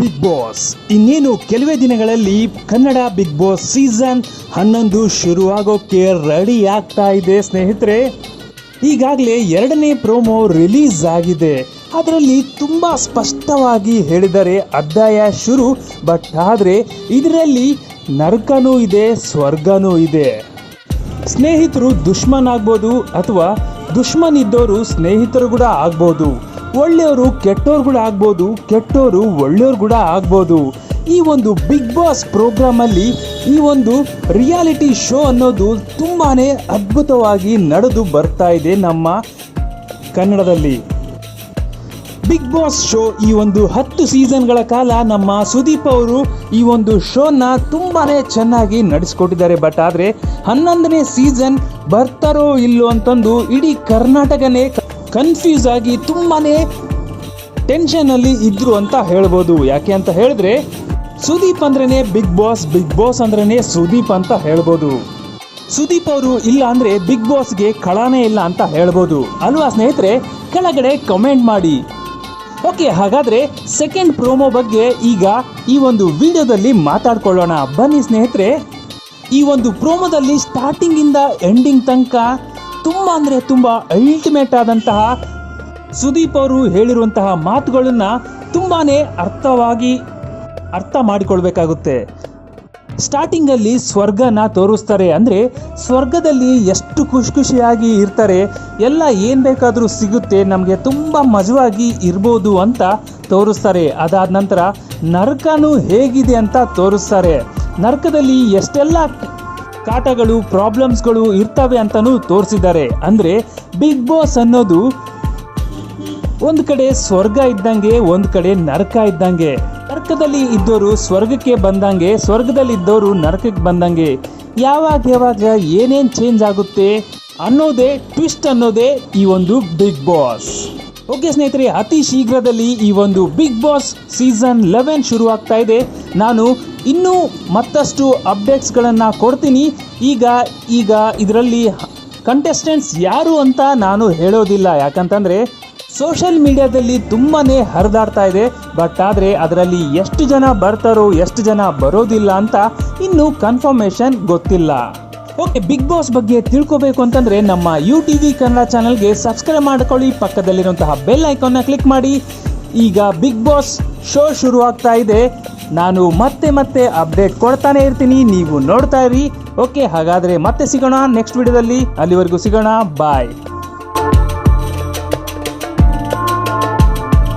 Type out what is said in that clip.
Big boss ಇನ್ನೇನು ಕೆಲವೇ ದಿನಗಳಲ್ಲಿ ಕನ್ನಡ ಬಿಗ್ ಬಾಸ್ ಸೀಸನ್ ಹನ್ನೊಂದು ಶುರುವಾಗೋಕ್ಕೆ ರೆಡಿ ಆಗ್ತಾ ಇದೆ ಸ್ನೇಹಿತರೆ. ಈಗಾಗಲೇ ಎರಡನೇ ಪ್ರೋಮೋ ರಿಲೀಸ್ ಆಗಿದೆ. ಅದರಲ್ಲಿ ತುಂಬ ಸ್ಪಷ್ಟವಾಗಿ ಹೇಳಿದರೆ ಅಧ್ಯಾಯ ಶುರು ಬಟ್ ಆದರೆ ಇದರಲ್ಲಿ ನರಕನೂ ಇದೆ, ಸ್ವರ್ಗನೂ ಇದೆ. ಸ್ನೇಹಿತರು ದುಶ್ಮನ್ ಆಗ್ಬೋದು ಅಥವಾ ದುಶ್ಮನ್ ಇದ್ದವರು ಸ್ನೇಹಿತರು ಕೂಡ ಆಗ್ಬೋದು. ಒಳ್ಳೆಯವರು ಕೆಟ್ಟೋರು ಆಗ್ಬೋದು, ಕೆಟ್ಟವರು ಒಳ್ಳೆಯವ್ರು ಕೂಡ ಆಗ್ಬೋದು. ಈ ಒಂದು ಬಿಗ್ ಬಾಸ್ ಪ್ರೋಗ್ರಾಮಲ್ಲಿ ಈ ಒಂದು ರಿಯಾಲಿಟಿ ಶೋ ಅನ್ನೋದು ತುಂಬಾ ಅದ್ಭುತವಾಗಿ ನಡೆದು ಬರ್ತಾ ಇದೆ ನಮ್ಮ ಕನ್ನಡದಲ್ಲಿ. ಬಿಗ್ ಬಾಸ್ ಶೋ ಈ ಒಂದು ಹತ್ತು ಸೀಸನ್ಗಳ ಕಾಲ ನಮ್ಮ ಸುದೀಪ್ ಅವರು ಈ ಒಂದು ಶೋನ ತುಂಬಾ ಚೆನ್ನಾಗಿ ನಡೆಸ್ಕೊಟ್ಟಿದ್ದಾರೆ. ಬಟ್ ಆದರೆ ಹನ್ನೊಂದನೇ ಸೀಸನ್ ಬರ್ತಾರೋ ಇಲ್ಲೋ ಅಂತಂದು ಇಡೀ ಕರ್ನಾಟಕನೇ ಕನ್ಫ್ಯೂಸ್ ಆಗಿ ತುಂಬಾನೇ ಟೆನ್ಷನಲ್ಲಿ ಇದ್ರು ಅಂತ ಹೇಳ್ಬೋದು. ಯಾಕೆ ಅಂತ ಹೇಳಿದ್ರೆ, ಸುದೀಪ್ ಅಂದ್ರೇ ಬಿಗ್ ಬಾಸ್ ಬಿಗ್ ಬಾಸ್ ಅಂದ್ರೇ ಸುದೀಪ್ ಅಂತ ಹೇಳ್ಬೋದು. ಸುದೀಪ್ ಅವರು ಇಲ್ಲ ಅಂದ್ರೆ ಬಿಗ್ ಬಾಸ್ಗೆ ಕಳಾನೇ ಇಲ್ಲ ಅಂತ ಹೇಳ್ಬೋದು. ಅಲ್ವಾ ಸ್ನೇಹಿತರೆ? ಕೆಳಗಡೆ ಕಮೆಂಟ್ ಮಾಡಿ. ಓಕೆ ಹಾಗಾದ್ರೆ ಸೆಕೆಂಡ್ ಪ್ರೋಮೋ ಬಗ್ಗೆ ಈಗ ಈ ಒಂದು ವಿಡಿಯೋದಲ್ಲಿ ಮಾತಾಡ್ಕೊಳ್ಳೋಣ. ಬನ್ನಿ ಸ್ನೇಹಿತರೆ. ಈ ಒಂದು ಪ್ರೋಮೋದಲ್ಲಿ ಸ್ಟಾರ್ಟಿಂಗಿಂದ ಎಂಡಿಂಗ್ ತನಕ ತುಂಬಾ ಅಂದ್ರೆ ತುಂಬಾ ಅಲ್ಟಿಮೇಟ್ ಆದಂತಹ ಸುದೀಪ್ ಅವರು ಹೇಳಿರುವಂತಹ ಮಾತುಗಳನ್ನ ತುಂಬಾನೇ ಅರ್ಥವಾಗಿ ಅರ್ಥ ಮಾಡಿಕೊಳ್ಬೇಕಾಗುತ್ತೆ. ಸ್ಟಾರ್ಟಿಂಗ್ ಅಲ್ಲಿ ಸ್ವರ್ಗನ ತೋರಿಸ್ತಾರೆ ಅಂದ್ರೆ ಸ್ವರ್ಗದಲ್ಲಿ ಎಷ್ಟು ಖುಷಿ ಖುಷಿಯಾಗಿ ಇರ್ತಾರೆ, ಎಲ್ಲ ಏನ್ ಬೇಕಾದರೂ ಸಿಗುತ್ತೆ, ನಮಗೆ ತುಂಬಾ ಮಜವಾಗಿ ಇರ್ಬೋದು ಅಂತ ತೋರಿಸ್ತಾರೆ. ಅದಾದ ನಂತರ ನರಕನು ಹೇಗಿದೆ ಅಂತ ತೋರಿಸ್ತಾರೆ. ನರಕದಲ್ಲಿ ಎಷ್ಟೆಲ್ಲ ಕಾಟಗಳು ಪ್ರಾಬ್ಲಮ್ಸ್ಗಳು ಇರ್ತವೆ ಅಂತಲೂ ತೋರಿಸಿದ್ದಾರೆ. ಅಂದರೆ ಬಿಗ್ ಬಾಸ್ ಅನ್ನೋದು ಒಂದು ಕಡೆ ಸ್ವರ್ಗ ಇದ್ದಂಗೆ, ಒಂದು ಕಡೆ ನರಕ ಇದ್ದಂಗೆ. ನರಕದಲ್ಲಿ ಇದ್ದವರು ಸ್ವರ್ಗಕ್ಕೆ ಬಂದಂಗೆ ಸ್ವರ್ಗದಲ್ಲಿ ಇದ್ದವರು ನರಕಕ್ಕೆ ಬಂದಂಗೆ. ಯಾವಾಗ ಯಾವಾಗ ಏನೇನು ಚೇಂಜ್ ಆಗುತ್ತೆ ಅನ್ನೋದೇ ಟ್ವಿಸ್ಟ್ ಅನ್ನೋದೇ ಈ ಒಂದು ಬಿಗ್ ಬಾಸ್. ಓಕೆ ಸ್ನೇಹಿತರೆ, ಅತಿ ಶೀಘ್ರದಲ್ಲಿ ಈ ಒಂದು ಬಿಗ್ ಬಾಸ್ ಸೀಸನ್ ಲೆವೆನ್ ಶುರು ಆಗ್ತಾ ಇದೆ. ನಾನು ಇನ್ನೂ ಮತ್ತಷ್ಟು ಅಪ್ಡೇಟ್ಸ್ಗಳನ್ನು ಕೊಡ್ತೀನಿ. ಈಗ ಈಗ ಇದರಲ್ಲಿ ಕಂಟೆಸ್ಟೆಂಟ್ಸ್ ಯಾರು ಅಂತ ನಾನು ಹೇಳೋದಿಲ್ಲ. ಯಾಕಂತಂದರೆ ಸೋಷಲ್ ಮೀಡಿಯಾದಲ್ಲಿ ತುಂಬಾ ಹರಿದಾಡ್ತಾ ಇದೆ. ಬಟ್ ಆದರೆ ಅದರಲ್ಲಿ ಎಷ್ಟು ಜನ ಬರ್ತಾರೋ, ಎಷ್ಟು ಜನ ಬರೋದಿಲ್ಲ ಅಂತ ಇನ್ನೂ ಕನ್ಫರ್ಮೇಷನ್ ಗೊತ್ತಿಲ್ಲ. ಓಕೆ ಬಿಗ್ ಬಾಸ್ ಬಗ್ಗೆ ತಿಳ್ಕೋಬೇಕು ಅಂತಂದರೆ, ನಮ್ಮ ಯು ಟಿ ವಿ ಕನ್ನಡ ಚಾನಲ್ಗೆ ಸಬ್ಸ್ಕ್ರೈಬ್ ಮಾಡ್ಕೊಳ್ಳಿ. ಪಕ್ಕದಲ್ಲಿರುವಂತಹ ಬೆಲ್ ಐಕಾನ್ನ ಕ್ಲಿಕ್ ಮಾಡಿ. ಈಗ ಬಿಗ್ ಬಾಸ್ ಶೋ ಶುರುವಾಗ್ತಾ ಇದೆ. ನಾನು ಮತ್ತೆ ಮತ್ತೆ ಅಪ್ಡೇಟ್ ಕೊಡ್ತಾನೆ ಇರ್ತೀನಿ, ನೀವು ನೋಡ್ತಾ ಇರಿ. ಓಕೆ, ಹಾಗಾದ್ರೆ ಮತ್ತೆ ಸಿಗೋಣ ನೆಕ್ಸ್ಟ್ ವಿಡಿಯೋದಲ್ಲಿ ಅಲ್ಲಿವರೆಗೂ ಸಿಗೋಣ ಬಾಯ್